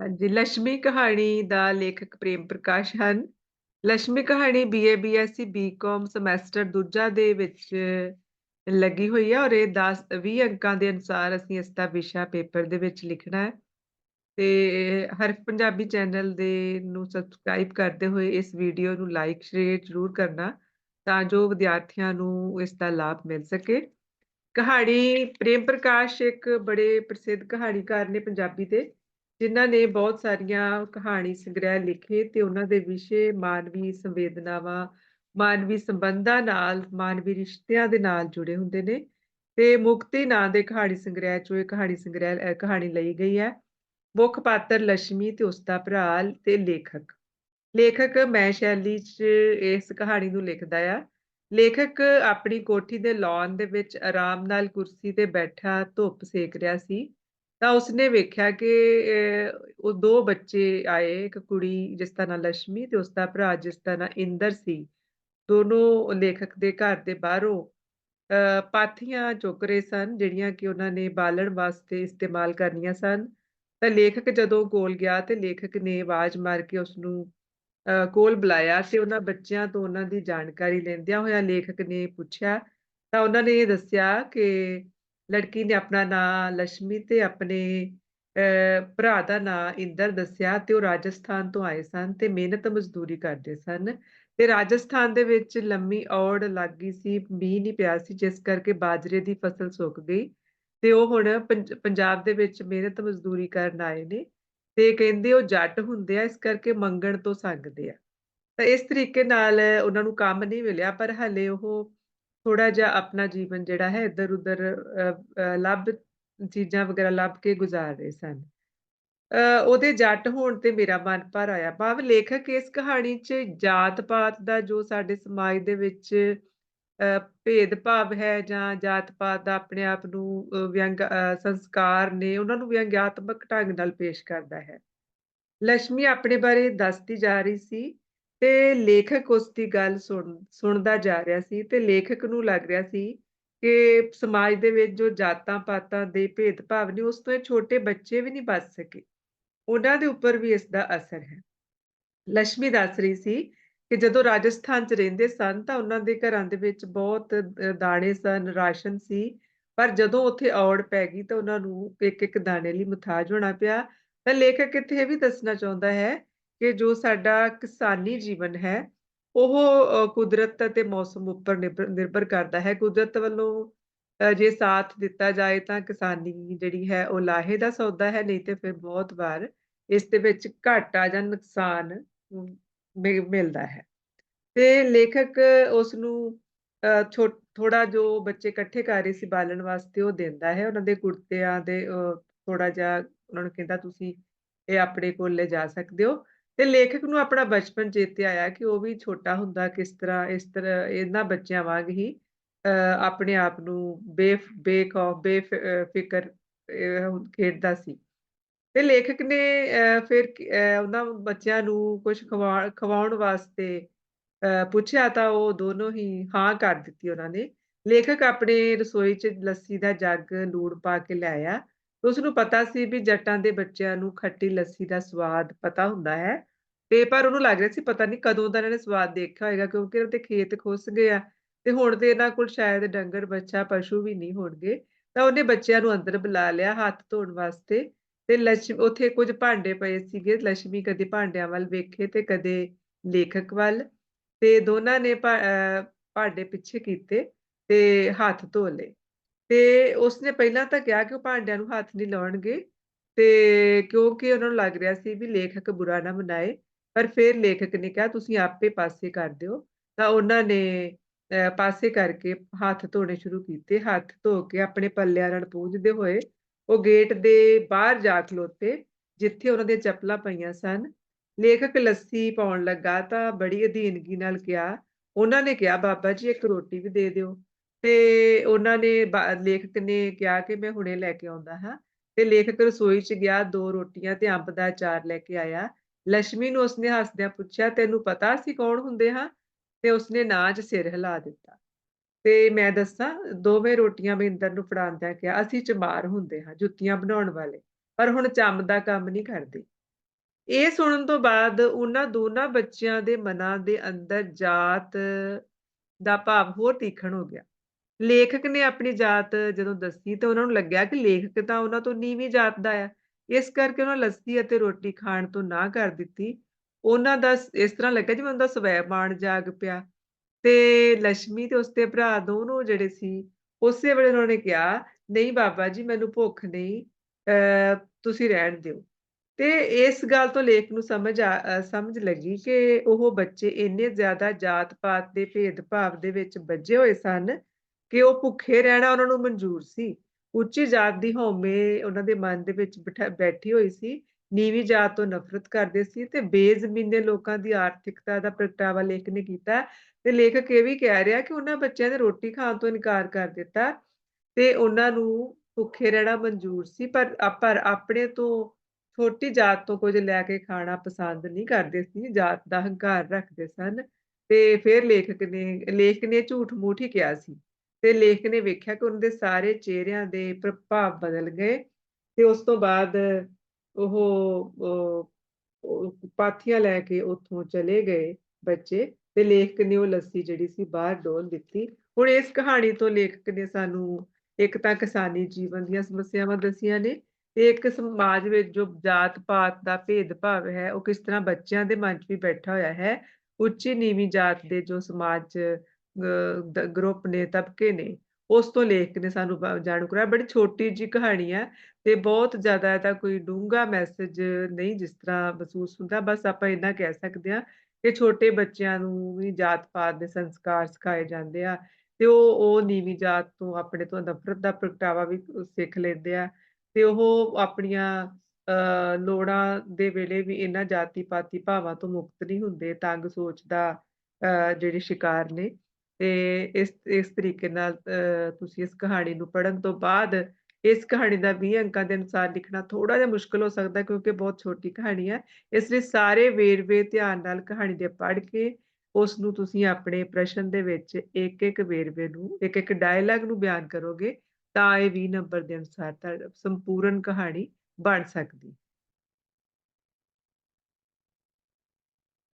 ਹਾਂਜੀ ਲక్ష్ਮੀ ਕਹਾਣੀ ਦਾ ਲੇਖਕ ਪ੍ਰੇਮ ਪ੍ਰਕਾਸ਼ ਹਨ। ਲక్ష్ਮੀ ਕਹਾਣੀ ਬੀਏ ਬੀਐਸਸੀ ਬੀਕਾਮ ਸਮੈਸਟਰ ਦੂਜਾ ਦੇ ਵਿੱਚ ਲੱਗੀ ਹੋਈ ਹੈ ਔਰ ਇਹ 10 20 ਅੰਕਾਂ ਦੇ ਅਨੁਸਾਰ ਅਸੀਂ ਇਸ ਦਾ ਵਿਸ਼ਾ ਪੇਪਰ ਦੇ ਵਿੱਚ ਲਿਖਣਾ ਹੈ। ਤੇ ਹਰਫ ਪੰਜਾਬੀ ਚੈਨਲ ਦੇ ਨੂੰ ਸਬਸਕ੍ਰਾਈਬ ਕਰਦੇ ਹੋਏ ਇਸ ਵੀਡੀਓ ਨੂੰ ਲਾਈਕ, ਸ਼ੇਅਰ ਜ਼ਰੂਰ ਕਰਨਾ ਤਾਂ ਜੋ ਵਿਦਿਆਰਥੀਆਂ ਨੂੰ ਇਸ ਦਾ ਲਾਭ ਮਿਲ ਸਕੇ। ਕਹਾਣੀ ਪ੍ਰੇਮ ਪ੍ਰਕਾਸ਼ ਇੱਕ ਬੜੇ ਪ੍ਰਸਿੱਧ ਕਹਾਣੀਕਾਰ ਨੇ ਪੰਜਾਬੀ ਦੇ। ਜਿਨ੍ਹਾਂ ਨੇ ਬਹੁਤ ਸਾਰੀਆਂ ਕਹਾਣੀ ਸੰਗ੍ਰਹਿ ਲਿਖੇ ਤੇ ਉਹਨਾਂ ਦੇ ਵਿਸ਼ੇ ਮਾਨਵੀ ਸੰਵੇਦਨਾਵਾਂ, ਮਾਨਵੀ ਸੰਬੰਧਾਂ ਨਾਲ, ਮਾਨਵੀ ਰਿਸ਼ਤਿਆਂ ਦੇ ਨਾਲ ਜੁੜੇ ਹੁੰਦੇ ਨੇ ਤੇ ਮੁਕਤੀ ਨਾਂ ਦੇ ਕਹਾਣੀ ਸੰਗ੍ਰਹਿ ਚੋਂ ਇਹ ਕਹਾਣੀ ਸੰਗ੍ਰਹਿ ਅ, ਕਹਾਣੀ ਲਈ ਗਈ ਹੈ। ਮੁੱਖ ਪਾਤਰ ਲక్ష్ਮੀ ਤੇ ਉਸਦਾ ਭਰਾ ਤੇ ਲੇਖਕ। ਲੇਖਕ ਮੈਂ ਸ਼ੈਲੀ 'ਚ ਇਸ ਕਹਾਣੀ ਨੂੰ ਲਿਖਦਾ ਆ। ਲੇਖਕ ਆਪਣੀ ਕੋਠੀ ਦੇ ਲੌਨ ਦੇ ਵਿੱਚ ਆਰਾਮ ਨਾਲ ਕੁਰਸੀ ਤੇ ਬੈਠਾ ਧੁੱਪ ਸੇਕ ਰਿਹਾ ਸੀ। ਤਾਂ ਉਸਨੇ ਵੇਖਿਆ ਕਿ ਅ, ਉਹ 2 ਬੱਚੇ ਆਏ, ਇੱਕ ਕੁੜੀ ਜਿਸ ਦਾ ਨਾਂ ਲక్ష్ਮੀ ਤੇ ਉਸਦਾ ਭਰਾ ਜਿਸ ਦਾ ਨਾਂ ਇੰਦਰ ਸੀ। ਦੋਨੋਂ ਲੇਖਕ ਦੇ ਘਰ ਦੇ ਬਾਹਰੋਂ ਪਾਥੀਆਂ ਚੁੱਕ ਰਹੇ ਸਨ ਜਿਹੜੀਆਂ ਕਿ ਉਹਨਾਂ ਨੇ ਬਾਲਣ ਵਾਸਤੇ ਇਸਤੇਮਾਲ ਕਰਨੀਆਂ ਸਨ। ਤਾਂ ਲੇਖਕ ਜਦੋਂ ਕੋਲ ਗਿਆ ਤੇ ਲੇਖਕ ਨੇ ਆਵਾਜ਼ ਮਾਰ ਕੇ ਉਸਨੂੰ ਅ, ਕੋਲ ਬੁਲਾਇਆ ਤੇ ਉਹਨਾਂ ਬੱਚਿਆਂ ਤੋਂ ਉਹਨਾਂ ਦੀ ਜਾਣਕਾਰੀ ਲੈਂਦਿਆਂ ਹੋਇਆਂ ਲੇਖਕ ਨੇ ਪੁੱਛਿਆ ਤਾਂ ਉਹਨਾਂ ਨੇ ਇਹ ਦੱਸਿਆ ਕਿ ਲੜਕੀ ਨੇ ਆਪਣਾ ਨਾਂ ਲక్ష్ਮੀ ਤੇ ਆਪਣੇ ਭਰਾ ਦਾ ਨਾਂ ਇੰਦਰ ਦੱਸਿਆ ਤੇ ਉਹ ਰਾਜਸਥਾਨ ਤੋਂ ਆਏ ਸਨ ਤੇ ਮਿਹਨਤ ਮਜ਼ਦੂਰੀ ਕਰਦੇ ਸਨ ਤੇ ਰਾਜਸਥਾਨ ਦੇ ਵਿੱਚ ਲੰਮੀ ਔੜ ਲੱਗ ਗਈ ਸੀ, ਮੀਂਹ ਨਹੀਂ ਪਿਆ ਸੀ ਜਿਸ ਕਰਕੇ ਬਾਜਰੇ ਦੀ ਫਸਲ ਸੁੱਕ ਗਈ ਤੇ ਉਹ ਹੁਣ ਪੰਜ ਪੰਜਾਬ ਦੇ ਵਿੱਚ ਮਿਹਨਤ ਮਜ਼ਦੂਰੀ ਕਰਨ ਆਏ ਨੇ ਤੇ ਕਹਿੰਦੇ ਉਹ ਜੱਟ ਹੁੰਦੇ ਆ ਇਸ ਕਰਕੇ ਮੰਗਣ ਤੋਂ ਸੰਗਦੇ ਆ। ਤਾਂ ਇਸ ਤਰੀਕੇ ਨਾਲ ਉਹਨਾਂ ਨੂੰ ਕੰਮ ਨਹੀਂ ਮਿਲਿਆ ਪਰ ਹਲੇ ਉਹ ਥੋੜਾ ਜਿਹਾ ਆਪਣਾ ਜੀਵਨ ਜਿਹੜਾ ਹੈ ਇੱਧਰ-ਉੱਧਰ ਲੱਭ ਚੀਜ਼ਾਂ ਵਗੈਰਾ ਲੱਭ ਕੇ ਗੁਜ਼ਾਰ ਰਹੇ ਸਨ। ਉਹਦੇ ਜੱਟ ਹੋਣ ਤੇ ਮੇਰਾ ਮਨ ਭਰ ਆਇਆ। ਭਾਵ ਲੇਖਕ ਇਸ ਕਹਾਣੀ 'ਚ ਜਾਤ-ਪਾਤ ਦਾ ਜੋ ਸਾਡੇ ਸਮਾਜ ਦੇ ਵਿੱਚ ਅ, ਭੇਦ-ਭਾਵ ਹੈ ਜਾਂ ਜਾਤ-ਪਾਤ ਦਾ ਆਪਣੇ ਆਪ ਨੂੰ ਵਿਅੰਗ ਸੰਸਕਾਰ ਨੇ ਉਹਨਾਂ ਨੂੰ ਵਿਅੰਗਾਤਮਕ ਢੰਗ ਨਾਲ ਪੇਸ਼ ਕਰਦਾ ਹੈ। ਲక్ష్ਮੀ ਆਪਣੇ ਬਾਰੇ ਦੱਸਦੀ ਜਾ ਰਹੀ ਸੀ ਤੇ ਲੇਖਕ ਉਸ ਦੀ ਗੱਲ ਸੁਣ ਸੁਣਦਾ ਜਾ ਰਿਹਾ ਸੀ ਤੇ ਲੇਖਕ ਨੂੰ ਲੱਗ ਰਿਹਾ ਸੀ ਕਿ ਸਮਾਜ ਦੇ ਵਿੱਚ ਜੋ ਜਾਤਾਂ-ਪਾਤਾਂ ਦੇ ਭੇਦਭਾਵ ਨੇ ਉਸ ਤੋਂ ਇਹ ਛੋਟੇ ਬੱਚੇ ਵੀ ਨਹੀਂ ਬਚ ਸਕੇ। ਉਹਨਾਂ ਦੇ ਉੱਪਰ ਵੀ ਇਸ ਦਾ ਅਸਰ ਹੈ। ਲక్ష్ਮੀ ਦੱਸ ਰਹੀ ਸੀ ਕਿ ਜਦੋਂ ਰਾਜਸਥਾਨ 'ਚ ਰਹਿੰਦੇ ਸਨ ਤਾਂ ਉਹਨਾਂ ਦੇ ਘਰਾਂ ਦੇ ਵਿੱਚ ਬਹੁਤ ਦਾਣੇ ਸਨ, ਰਾਸ਼ਨ ਸੀ ਪਰ ਜਦੋਂ ਉੱਥੇ ਔੜ ਪੈ ਗਈ ਤਾਂ ਉਹਨਾਂ ਨੂੰ ਇੱਕ-ਇੱਕ ਦਾਣੇ ਲਈ ਮੁਥਾਜ ਹੋਣਾ ਪਿਆ। ਤਾਂ ਲੇਖਕ ਇੱਥੇ ਇਹ ਵੀ ਦੱਸਣਾ ਚਾਹੁੰਦਾ ਹੈ ਕਿ ਜੋ ਸਾਡਾ ਕਿਸਾਨੀ ਜੀਵਨ ਹੈ ਉਹ ਕੁਦਰਤ ਅਤੇ ਮੌਸਮ ਉੱਪਰ ਨਿਰਭਰ ਨਿਰਭਰ ਕਰਦਾ ਹੈ। ਕੁਦਰਤ ਵੱਲੋਂ ਜੇ ਸਾਥ ਦਿੱਤਾ ਜਾਏ ਤਾਂ ਕਿਸਾਨੀ ਜਿਹੜੀ ਹੈ ਉਹ ਲਾਹੇ ਦਾ ਸੌਦਾ ਹੈ ਨਹੀਂ ਤੇ ਫਿਰ ਬਹੁਤ ਵਾਰ ਇਸ ਦੇ ਵਿੱਚ ਘਾਟਾ ਜਾਂ ਨੁਕਸਾਨ ਅਮ, ਮਿਲਦਾ ਹੈ। ਤੇ ਲੇਖਕ ਉਸਨੂੰ ਅ, ਛੋ ਥੋੜਾ ਜੋ ਬੱਚੇ ਇਕੱਠੇ ਕਰ ਰਹੇ ਸੀ ਬਾਲਣ ਵਾਸਤੇ ਉਹ ਦਿੰਦਾ ਹੈ। ਉਹਨਾਂ ਦੇ ਕੁੜਤਿਆਂ ਦੇ ਅ, ਥੋੜਾ ਜਿਹਾ ਉਹਨਾਂ ਨੂੰ ਕਹਿੰਦਾ ਤੁਸੀਂ ਇਹ ਆਪਣੇ ਕੋਲ ਲਿਜਾ ਸਕਦੇ ਹੋ ਤੇ ਲੇਖਕ ਨੂੰ ਆਪਣਾ ਬਚਪਨ ਚੇਤੇ ਆਇਆ ਕਿ ਉਹ ਵੀ ਛੋਟਾ ਹੁੰਦਾ ਕਿਸ ਤਰ੍ਹਾਂ ਇਸ ਤਰ੍ਹਾਂ ਇਹਨਾਂ ਬੱਚਿਆਂ ਵਾਂਗ ਹੀ ਅ, ਆਪਣੇ ਆਪ ਨੂੰ ਬੇ ਬੇਖੌਫ ਬੇਫ ਫਿਕਰ ਖੇਡਦਾ ਸੀ। ਤੇ ਲੇਖਕ ਨੇ ਅ, ਫਿਰ ਕ ਉਹਨਾਂ ਬੱਚਿਆਂ ਨੂੰ ਕੁਝ ਖਵਾ ਖਵਾਉਣ ਵਾਸਤੇ ਅ, ਪੁੱਛਿਆ ਤਾਂ ਉਹ ਦੋਨੋਂ ਹੀ ਹਾਂ ਕਰ ਦਿੱਤੀ ਉਹਨਾਂ ਨੇ। ਲੇਖਕ ਆਪਣੇ ਰਸੋਈ 'ਚ ਲੱਸੀ ਦਾ ਜੱਗ ਲੂਣ ਪਾ ਕੇ ਲੈ ਆਇਆ। ਉਸਨੂੰ ਪਤਾ ਸੀ ਵੀ ਜੱਟਾਂ ਦੇ ਬੱਚਿਆਂ ਨੂੰ ਖੱਟੀ ਲੱਸੀ ਦਾ ਸਵਾਦ ਪਤਾ ਹੁੰਦਾ ਹੈ ਤੇ ਪਰ ਉਹਨੂੰ ਲੱਗ ਰਿਹਾ ਸੀ ਪਤਾ ਨਹੀਂ ਕਦੋਂ ਦਾ ਇਹਨਾਂ ਨੇ ਸਵਾਦ ਦੇਖਿਆ ਹੋਏਗਾ ਕਿਉਂਕਿ ਇਹਨਾਂ ਦੇ ਖੇਤ ਖੁੱਸ ਗਏ ਆ ਤੇ ਹੁਣ ਤੇ ਇਹਨਾਂ ਕੋਲ ਸ਼ਾਇਦ ਡੰਗਰ, ਵੱਛਾ, ਪਸ਼ੂ ਵੀ ਨਹੀਂ ਹੋਣਗੇ। ਤਾਂ ਉਹਨੇ ਬੱਚਿਆਂ ਨੂੰ ਅੰਦਰ ਬੁਲਾ ਲਿਆ ਹੱਥ ਧੋਣ ਵਾਸਤੇ ਤੇ ਲਕਸ਼ ਉੱਥੇ ਕੁਝ ਭਾਂਡੇ ਪਏ ਸੀਗੇ। ਲక్ష్ਮੀ ਕਦੇ ਭਾਂਡਿਆਂ ਵੱਲ ਵੇਖੇ ਤੇ ਕਦੇ ਲੇਖਕ ਵੱਲ ਤੇ ਦੋਨਾਂ ਨੇ ਭਾ ਅ, ਭਾਂਡੇ ਪਿੱਛੇ ਕੀਤੇ ਤੇ ਹੱਥ ਧੋ ਲਏ। ਤੇ ਉਸਨੇ ਪਹਿਲਾਂ ਤਾਂ ਕਿਹਾ ਕਿ ਉਹ ਭਾਂਡਿਆਂ ਨੂੰ ਹੱਥ ਨਹੀਂ ਲਾਉਣਗੇ ਤੇ ਕਿਉਂਕਿ ਉਹਨਾਂ ਨੂੰ ਲੱਗ ਰਿਹਾ ਸੀ ਵੀ ਲੇਖਕ ਬੁਰਾ ਨਾ ਮਨਾਏ। ਪਰ ਫਿਰ ਲੇਖਕ ਨੇ ਕਿਹਾ, ਤੁਸੀਂ ਆਪੇ ਪਾਸੇ ਕਰ ਦਿਓ। ਤਾਂ ਉਹਨਾਂ ਨੇ ਪਾਸੇ ਕਰਕੇ ਹੱਥ ਧੋਣੇ ਸ਼ੁਰੂ ਕੀਤੇ। ਹੱਥ ਧੋ ਕੇ ਆਪਣੇ ਪੱਲਿਆਂ ਨਾਲ ਪੂੰਝਦੇ ਹੋਏ ਉਹ ਗੇਟ ਦੇ ਬਾਹਰ ਜਾ ਖਲੋਤੇ, ਜਿੱਥੇ ਉਹਨਾਂ ਦੀਆਂ ਚੱਪਲਾਂ ਪਈਆਂ ਸਨ। ਲੇਖਕ ਲੱਸੀ ਪਾਉਣ ਲੱਗਾ ਤਾਂ ਬੜੀ ਅਧੀਨਗੀ ਨਾਲ ਕਿਹਾ, ਉਹਨਾਂ ਨੇ ਕਿਹਾ, ਬਾਬਾ ਜੀ, ਇੱਕ ਰੋਟੀ ਵੀ ਦੇ ਦਿਓ ਤੇ ਉਹਨਾਂ ਨੇ ਬਾ ਲੇਖਕ ਨੇ ਕਿਹਾ ਕਿ ਮੈਂ ਹੁਣੇ ਲੈ ਕੇ ਆਉਂਦਾ ਹਾਂ ਤੇ ਲੇਖਕ ਰਸੋਈ 'ਚ ਗਿਆ ਦੋ ਰੋਟੀਆਂ ਤੇ ਅੰਬ ਦਾ ਅਚਾਰ ਲੈ ਕੇ ਆਇਆ। ਲక్ష్ਮੀ ਨੂੰ ਉਸਨੇ ਹੱਸਦਿਆਂ ਪੁੱਛਿਆ ਤੈਨੂੰ ਪਤਾ ਅਸੀਂ ਕੌਣ ਹੁੰਦੇ ਹਾਂ? ਤੇ ਉਸਨੇ ਨਾਚ ਸਿਰ ਹਿਲਾ ਦਿੱਤਾ। ਤੇ ਮੈਂ ਦੱਸਾਂ ਦੋਵੇਂ ਰੋਟੀਆਂ ਮੈਂ ਨੂੰ ਫੜਾਉਂਦਿਆਂ ਕਿਹਾ ਅਸੀਂ ਚਮਾਰ ਹੁੰਦੇ ਹਾਂ, ਜੁੱਤੀਆਂ ਬਣਾਉਣ ਵਾਲੇ, ਪਰ ਹੁਣ ਚੰਮ ਦਾ ਕੰਮ ਨਹੀਂ ਕਰਦੇ। ਇਹ ਸੁਣਨ ਤੋਂ ਬਾਅਦ ਉਹਨਾਂ ਦੋਨਾਂ ਬੱਚਿਆਂ ਦੇ ਮਨਾਂ ਦੇ ਅੰਦਰ ਜਾਤ ਦਾ ਭਾਵ ਹੋਰ ਤੀਖਣ ਹੋ ਗਿਆ। ਲੇਖਕ ਨੇ ਆਪਣੀ ਜਾਤ ਜਦੋਂ ਦੱਸੀ ਤਾਂ ਉਹਨਾਂ ਨੂੰ ਲੱਗਿਆ ਕਿ ਲੇਖਕ ਤਾਂ ਉਹਨਾਂ ਤੋਂ ਨੀਵੀਂ ਜਾਤ ਦਾ ਆ। ਇਸ ਕਰਕੇ ਉਹਨਾਂ ਲੱਸੀ ਅਤੇ ਰੋਟੀ ਖਾਣ ਤੋਂ ਨਾ ਕਰ ਦਿੱਤੀ। ਉਹਨਾਂ ਦਾ ਇਸ ਤਰ੍ਹਾਂ ਲੱਗਾ ਜਿਵੇਂ ਉਹਨਾਂ ਦਾ ਸਵੈਮਾਣ ਜਾਗ ਪਿਆ ਤੇ ਲక్ష్ਮੀ ਤੇ ਉਸਦੇ ਭਰਾ ਦੋਨੋਂ ਜਿਹੜੇ ਸੀ, ਉਸੇ ਵੇਲੇ ਉਹਨਾਂ ਨੇ ਕਿਹਾ, "ਨਹੀਂ ਬਾਬਾ ਜੀ ਮੈਨੂੰ ਭੁੱਖ ਨਹੀਂ, ਅ ਤੁਸੀਂ ਰਹਿਣ ਦਿਓ।" ਤੇ ਇਸ ਗੱਲ ਤੋਂ ਲੇਖ ਨੂੰ ਸਮਝ ਆ ਸਮਝ ਲੱਗੀ ਕਿ ਉਹ ਬੱਚੇ ਇੰਨੇ ਜ਼ਿਆਦਾ ਜਾਤ-ਪਾਤ ਦੇ ਭੇਦਭਾਵ ਦੇ ਵਿੱਚ ਬੱਝੇ ਹੋਏ ਸਨ ਕਿ ਉਹ ਭੁੱਖੇ ਰਹਿਣਾ ਉਹਨਾਂ ਨੂੰ ਮਨਜ਼ੂਰ ਸੀ। ਉੱਚੀ ਜਾਤ ਦੀ ਹਉਮੈ ਉਹਨਾਂ ਦੇ ਮਨ ਦੇ ਵਿੱਚ ਬਿਠਾ ਬੈਠੀ ਹੋਈ ਸੀ। ਨੀਵੀਂ ਜਾਤ ਤੋਂ ਨਫ਼ਰਤ ਕਰਦੇ ਸੀ ਤੇ ਬੇਜ਼ਮੀਨੇ ਲੋਕਾਂ ਦੀ ਆਰਥਿਕਤਾ ਦਾ ਪ੍ਰਗਟਾਵਾ ਲੇਖ ਨੇ ਕੀਤਾ ਤੇ ਲੇਖਕ ਇਹ ਵੀ ਕਹਿ ਰਿਹਾ ਕਿ ਉਹਨਾਂ ਬੱਚਿਆਂ ਨੇ ਰੋਟੀ ਖਾਣ ਤੋਂ ਇਨਕਾਰ ਕਰ ਦਿੱਤਾ ਤੇ ਉਹਨਾਂ ਨੂੰ ਭੁੱਖੇ ਰਹਿਣਾ ਮਨਜ਼ੂਰ ਸੀ ਪਰ ਅ ਪਰ ਆਪਣੇ ਤੋਂ ਛੋਟੀ ਜਾਤ ਤੋਂ ਕੁਝ ਲੈ ਕੇ ਖਾਣਾ ਪਸੰਦ ਨਹੀਂ ਕਰਦੇ ਸੀ, ਜਾਤ ਦਾ ਹੰਕਾਰ ਰੱਖਦੇ ਸਨ ਤੇ ਫਿਰ ਲੇਖਕ ਨੇ ਲੇਖ ਨੇ ਝੂਠ-ਮੂਠ ਹੀ ਕਿਹਾ ਸੀ ਤੇ ਲੇਖ ਨੇ ਵੇਖਿਆ ਕਿ ਉਹਨਾਂ ਦੇ ਸਾਰੇ ਚਿਹਰਿਆਂ ਦੇ ਪ੍ਰਭਾਵ ਬਦਲ ਗਏ ਤੇ ਉਸ ਤੋਂ ਬਾਅਦ ਉਹ ਪਾਥੀਆਂ ਲੈ ਕੇ ਉੱਥੋਂ ਚਲੇ ਗਏ ਬੱਚੇ ਤੇ ਲੇਖਕ ਨੇ ਉਹ ਲੱਸੀ ਜਿਹੜੀ ਸੀ ਬਾਹਰ ਡੋਲ ਦਿੱਤੀ। ਹੁਣ ਇਸ ਕਹਾਣੀ ਤੋਂ ਲੇਖਕ ਨੇ ਸਾਨੂੰ ਇੱਕ ਤਾਂ ਕਿਸਾਨੀ ਜੀਵਨ ਦੀਆਂ ਸਮੱਸਿਆਵਾਂ ਦੱਸੀਆਂ ਨੇ ਤੇ ਇੱਕ ਸਮਾਜ ਵਿੱਚ ਜੋ ਜਾਤ-ਪਾਤ ਦਾ ਭੇਦਭਾਵ ਹੈ, ਉਹ ਕਿਸ ਤਰ੍ਹਾਂ ਬੱਚਿਆਂ ਦੇ ਮਨ 'ਚ ਵੀ ਬੈਠਾ ਹੋਇਆ ਹੈ। ਉੱਚੀ-ਨੀਵੀਂ ਜਾਤ ਦੇ ਜੋ ਸਮਾਜ 'ਚ ਗਰੁੱਪ ਨੇ, ਤਬਕੇ ਨੇ, ਉਸ ਤੋਂ ਲੇਖਕ ਨੇ ਸਾਨੂੰ ਜਾਣੂ ਕਰਾਇਆ। ਬੜੀ ਛੋਟੀ ਜਿਹੀ ਕਹਾਣੀ ਹੈ ਤੇ ਬਹੁਤ ਜ਼ਿਆਦਾ ਇਹਦਾ ਕੋਈ ਡੂੰਘਾ ਮੈਸੇਜ ਨਹੀਂ ਜਿਸ ਤਰ੍ਹਾਂ ਮਹਿਸੂਸ ਹੁੰਦਾ। ਬਸ ਆਪਾਂ ਇੰਨਾ ਕਹਿ ਸਕਦੇ ਹਾਂ ਕਿ ਛੋਟੇ ਬੱਚਿਆਂ ਨੂੰ ਵੀ ਜਾਤ-ਪਾਤ ਦੇ ਸੰਸਕਾਰ ਸਿਖਾਏ ਜਾਂਦੇ ਆ ਤੇ ਉਹ ਉਹ ਨੀਵੀਂ ਜਾਤ ਤੋਂ ਆਪਣੇ ਤੋਂ ਨਫ਼ਰਤ ਦਾ ਪ੍ਰਗਟਾਵਾ ਵੀ ਸਿੱਖ ਲੈਂਦੇ ਆ ਤੇ ਉਹ ਆਪਣੀਆਂ ਅ, ਲੋੜਾਂ ਦੇ ਵੇਲੇ ਵੀ ਇਹਨਾਂ ਜਾਤੀ-ਪਾਤੀ ਭਾਵਾਂ ਤੋਂ ਮੁਕਤ ਨਹੀਂ ਹੁੰਦੇ, ਤੰਗ ਸੋਚ ਦਾ ਅ, ਜਿਹੜੇ ਸ਼ਿਕਾਰ ਨੇ ਤੇ ਇਸ ਇਸ ਤਰੀਕੇ ਨਾਲ ਅ, ਤੁਸੀਂ ਇਸ ਕਹਾਣੀ ਨੂੰ ਪੜ੍ਹਨ ਤੋਂ ਬਾਅਦ ਇਸ ਕਹਾਣੀ ਦਾ 20 ਅੰਕਾਂ ਦੇ ਅਨੁਸਾਰ ਲਿਖਣਾ ਥੋੜ੍ਹਾ ਜਿਹਾ ਮੁਸ਼ਕਿਲ ਹੋ ਸਕਦਾ ਕਿਉਂਕਿ ਬਹੁਤ ਛੋਟੀ ਕਹਾਣੀ ਹੈ। ਇਸ ਲਈ ਸਾਰੇ ਵੇਰਵੇ ਧਿਆਨ ਨਾਲ ਕਹਾਣੀ ਦੇ ਪੜ੍ਹ ਕੇ ਉਸ ਨੂੰ ਤੁਸੀਂ ਆਪਣੇ ਪ੍ਰਸ਼ਨ ਦੇ ਵਿੱਚ ਇੱਕ-ਇੱਕ ਵੇਰਵੇ ਨੂੰ, ਇੱਕ-ਇੱਕ ਡਾਇਲਾਗ ਨੂੰ ਬਿਆਨ ਕਰੋਗੇ ਤਾਂ ਇਹ 20 ਨੰਬਰ ਦੇ ਅਨੁਸਾਰ ਤਾਂ ਸੰਪੂਰਨ ਕਹਾਣੀ ਬਣ ਸਕਦੀ।